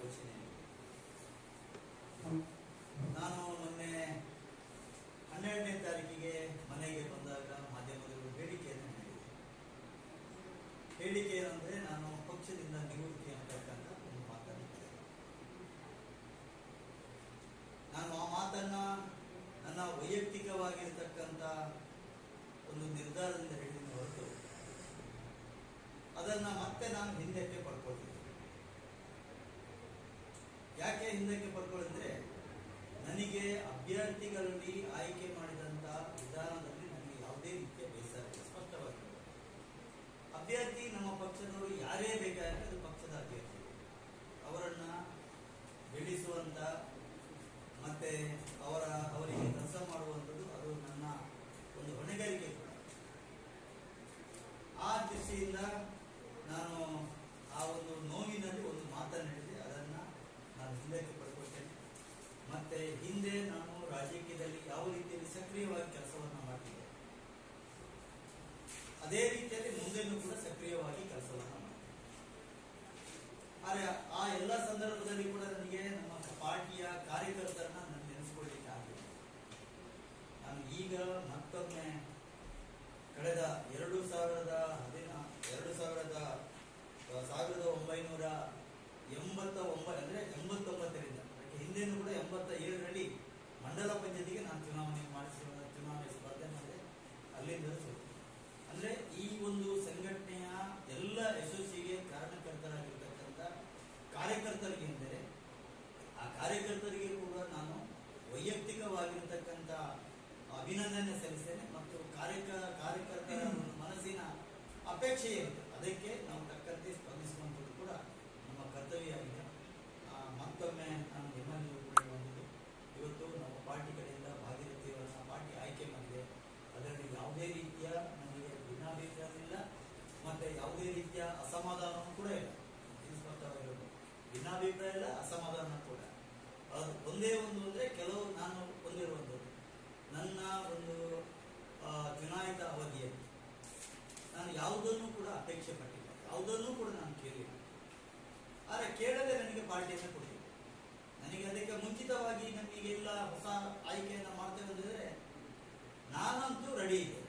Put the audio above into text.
ಯೋಚನೆ ನಾನು ಮೊನ್ನೆ ಹನ್ನೆರಡನೇ ತಾರೀಕಿಗೆ ಮನೆಗೆ ಬಂದಾಗ ಮಾಧ್ಯಮದವರು ಬೇಡಿಕೆಯನ್ನು ನೀಡಿದೆ ಹೇಳಿಕೆ ಏನಂದ್ರೆ ನಾನು ಪಕ್ಷದಿಂದ ನಿವೃತ್ತಿ ಅಂತಕ್ಕಂಥ ಒಂದು ಮಾತಾಡಿದ್ದೆ ನಾನು ಆ ಮಾತನ್ನ ನನ್ನ ವೈಯಕ್ತಿಕವಾಗಿರ್ತಕ್ಕಂಥ ಒಂದು ನಿರ್ಧಾರದಿಂದ ಹೇಳಿದ ಹೊರತು ಅದನ್ನ ಮತ್ತೆ ನಾನು ಹಿಂದಕ್ಕೆ ಹಿಂದಕ್ಕೆ ಪಡ್ಕೊಳ್ಳಿದ್ರೆ ನನಗೆ ಅಭ್ಯರ್ಥಿಗಳಲ್ಲಿ ಆಯ್ಕೆ ಮಾಡಿದಂತ ವಿಧಾನದಲ್ಲಿ ನನಗೆ ಯಾವುದೇ ರೀತಿಯ ಬೇಸರ ಸ್ಪಷ್ಟವಾಗಿ. ಅಭ್ಯರ್ಥಿ ನಮ್ಮ ಪಕ್ಷದವರು ಯಾರೇ ಬೇಕಾದ್ರೆ ಅದು ಪಕ್ಷದ ಅಭ್ಯರ್ಥಿ. ಅವರನ್ನ ಬೆಳೆಸುವಂತ ಮತ್ತೆ ಅವರ, ಅವರಿಗೆ ಕೆಲಸ ಮಾಡುವಂಥದ್ದು ಅದು ನನ್ನ ಒಂದು ಹೊಣೆಗಾರಿಕೆ ಕೂಡ. ಆ ದೃಷ್ಟಿಯಿಂದ ನಾನು ಆ ಒಂದು ನೋವಿನಲ್ಲಿ ಒಂದು ಮಾತನ್ನು ಹೇಳಿದೆ ಅದನ್ನ ನಾನು ಹಿಂದಕ್ಕೆ ಪಡ್ಕೊಳ್ತೇನೆ ಮತ್ತೆ ಹಿಂದೆ ನಾನು ರಾಜಕೀಯದಲ್ಲಿ ಯಾವ ರೀತಿಯಲ್ಲಿ ಸಕ್ರಿಯವಾಗಿ ಕೆಲಸವನ್ನು ಮಾಡ್ತಿದ್ದೆ ಅದೇ ರೀತಿಯಲ್ಲಿ ಮುಂದೆನೂ ಕೂಡ ಸಕ್ರಿಯವಾಗಿ ಕೆಲಸವನ್ನು ಆದರೆ ಆ ಎಲ್ಲ ಸಂದರ್ಭದಲ್ಲಿ ಕೂಡ ನನಗೆ ನಮ್ಮ ಪಾರ್ಟಿಯ ಕಾರ್ಯಕರ್ತರನ್ನ ನಾನು ನೆನೆಸ್ಕೊಳ್ಳಿಕ್ಕೆ ಆಗಿಲ್ಲ ನಾನು ಈಗ ಮತ್ತೊಮ್ಮೆ ಕಳೆದ ಎರಡು ಸಾವಿರದ ಹದಿನ, ಎರಡು ಸಾವಿರದ ಸಾವಿರದ ಒಂಬೈನೂರ ಎಂಬತ್ತ ಒಂಬ ಅಂದ್ರೆ ಎಂಬತ್ತೊಂಬತ್ತರಿಂದ, ಅದಕ್ಕೆ ಹಿಂದೆನೂ ಕೂಡ ಎಂಬತ್ತ ಏಳರಲ್ಲಿ ಮಂಡಲ ಪಂಚಾಯತಿಗೆ ನಾನು ಚುನಾವಣೆ ಒಂದು ಸಂಘಟನೆಯ ಎಲ್ಲ ಯಶಸ್ಸಿಗೆ ಕಾರಣಕರ್ತರಾಗಿರ್ತಕ್ಕಂಥ ಕಾರ್ಯಕರ್ತರಿಗೆ ಎಂದರೆ ಆ ಕಾರ್ಯಕರ್ತರಿಗೆ ಕೂಡ ನಾನು ವೈಯಕ್ತಿಕವಾಗಿರ್ತಕ್ಕಂಥ ಅಭಿನಂದನೆ ಸಲ್ಲಿಸ್ತೇನೆ ಮತ್ತು ಕಾರ್ಯಕ ಕಾರ್ಯಕರ್ತರ ಒಂದು ಮನಸ್ಸಿನ ಅಪೇಕ್ಷೆ ಇರುತ್ತೆ. ಅದಕ್ಕೆ ನಾವು ತಕ್ಕಂತೆ ಸ್ಪಂದಿಸುವಂಥದ್ದು ಕೂಡ ನಮ್ಮ ಕರ್ತವ್ಯ ಆಗಿದೆ. ಮತ್ತೊಮ್ಮೆ ನಾನು ನಿಮ್ಮಲ್ಲಿ ಕೂಡ ಬಂದಿದ್ದು ಇವತ್ತು ನಮ್ಮ ಪಾರ್ಟಿ ಕಡೆಯಿಂದ ಭಾಗೀರಥಿಯವರನ್ನ ಪಾರ್ಟಿ ಆಯ್ಕೆ ಮಾಡಿದೆ ಅದರಲ್ಲಿ ಯಾವುದೇ ರೀತಿಯ ನನಗೆ ಭಿನ್ನಾಭಿಪ್ರಾಯ ಇಲ್ಲ ಮತ್ತೆ ಯಾವುದೇ ರೀತಿಯ ಅಸಮಾಧಾನವೂ ಕೂಡ ಇಲ್ಲ ಇದು ಸ್ಪಷ್ಟವಾಗಿರೋದು ಭಿನ್ನಾಭಿಪ್ರಾಯ ಇಲ್ಲ ಅಸಮಾಧಾನ ಕೂಡ. ಅದು ಒಂದೇ ಒಂದು ಅಂದ್ರೆ ಕೆಲವು ನಾನು ಹೊಂದಿರುವಂಥದ್ದು. ನನ್ನ ಒಂದು ಚುನಾಯಿತ ಅವಧಿಯಲ್ಲಿ ನಾನು ಯಾವುದನ್ನು ಕೂಡ ಅಪೇಕ್ಷೆ ಪಟ್ಟಿಲ್ಲ. ಯಾವುದನ್ನು ಕೂಡ ನಾನು ಕೇಳಿಲ್ಲ. ಆದರೆ ಕೇಳದೆ ನನಗೆ ಪಾರ್ಟಿಯನ್ನು ಕೊಟ್ಟಿಲ್ಲ ನನಗೆ ಅದಕ್ಕೆ ಮುಂಚಿತವಾಗಿ ನಮಗೆಲ್ಲ ಹೊಸ ಆಯ್ಕೆಯನ್ನು ಮಾಡ್ತೇವೆ ಅಂದರೆ ನಾನಂತೂ ರೆಡಿ ಇದೆ